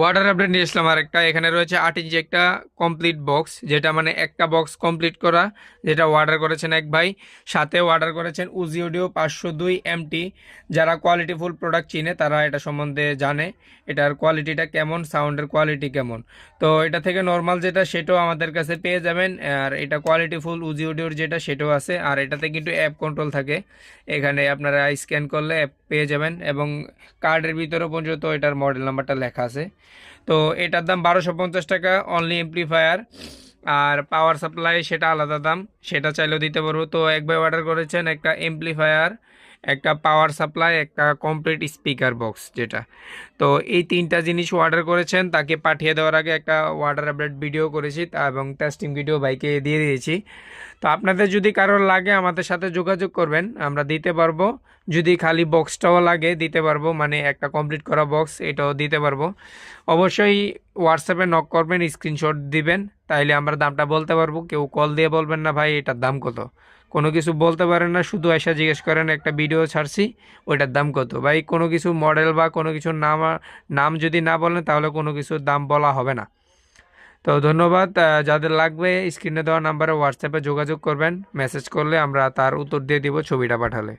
Water update নিয়ে আসলাম আরেকটা। এখানে রয়েছে আট ইঞ্চি একটা কমপ্লিট বক্স যেটা মানে একটা বক্স কমপ্লিট করা, যেটা অর্ডার করেছেন এক ভাই। সাথে অর্ডার করেছেন উজি অডিও পাঁচশো দুই এমটি যারা কোয়ালিটিফুল প্রোডাক্ট চিনে, তারা এটা সম্বন্ধে জানে, এটার কোয়ালিটিটা কেমন সাউন্ডের কোয়ালিটি কেমন। তো এটা থেকে নর্মাল যেটা, সেটাও আমাদের কাছে পেয়ে যাবেন। আর এটা কোয়ালিটিফুল উজি অডিওর যেটা, সেটাও আছে। আর এটাতে কিন্তু অ্যাপ কন্ট্রোল থাকে। এখানে আপনারা স্ক্যান করলে অ্যাপ পেয়ে যাবেন। এবং কার্ডের ভিতরে পর্যন্ত এটার মডেল নাম্বারটা লেখা আছে। তো এটার দাম বারোশো পঞ্চাশ টাকা অনলি এমপ্লিফায়ার আর পাওয়ার সাপ্লাই সেটা আলাদা দাম, সেটা চাইলেও দিতে পারব। তো একবার অর্ডার করেছেন একটা এমপ্লিফায়ার একটা পাওয়ার সাপ্লাই একটা কমপ্লিট স্পিকার বক্স যেটা। তো এই তিনটা জিনিস অর্ডার করেছেন, তাকে পাঠিয়ে দেওয়ার আগে একটা অর্ডার আপডেট ভিডিও করেছি এবং টেস্টিং ভিডিও বাইকে দিয়ে দিয়েছি। তো আপনাদের যদি কারোর লাগে আমাদের সাথে যোগাযোগ করবেন, আমরা দিতে পারব। যদি খালি বক্সটাও লাগে, দিতে পারব। মানে একটা কমপ্লিট করা বক্স এটাও দিতে পারব। অবশ্যই হোয়াটসঅ্যাপে নক করবেন স্ক্রিনশট দিবেন। তাইলে আমরা দামটা বলতে পারব। কেউ কল দিয়ে বলবেন না, ভাই, এটার দাম কত? কোনো কিছু বলতে পারেন না, শুধু এসে জিজ্ঞেস করেন, একটা ভিডিও ছাড়ছি, ওইটার দাম কত? ভাই, কোনো কিছু মডেল বা কোনো কিছুর নাম নাম যদি না বলেন, তাহলে কোনো কিছুর দাম বলা হবে না। তো ধন্যবাদ যাদের লাগবে, স্ক্রিনে দেওয়া নাম্বারে হোয়াটসঅ্যাপে যোগাযোগ করবেন, মেসেজ করলে আমরা তার উত্তর দিয়ে দিব ছবিটা পাঠালে।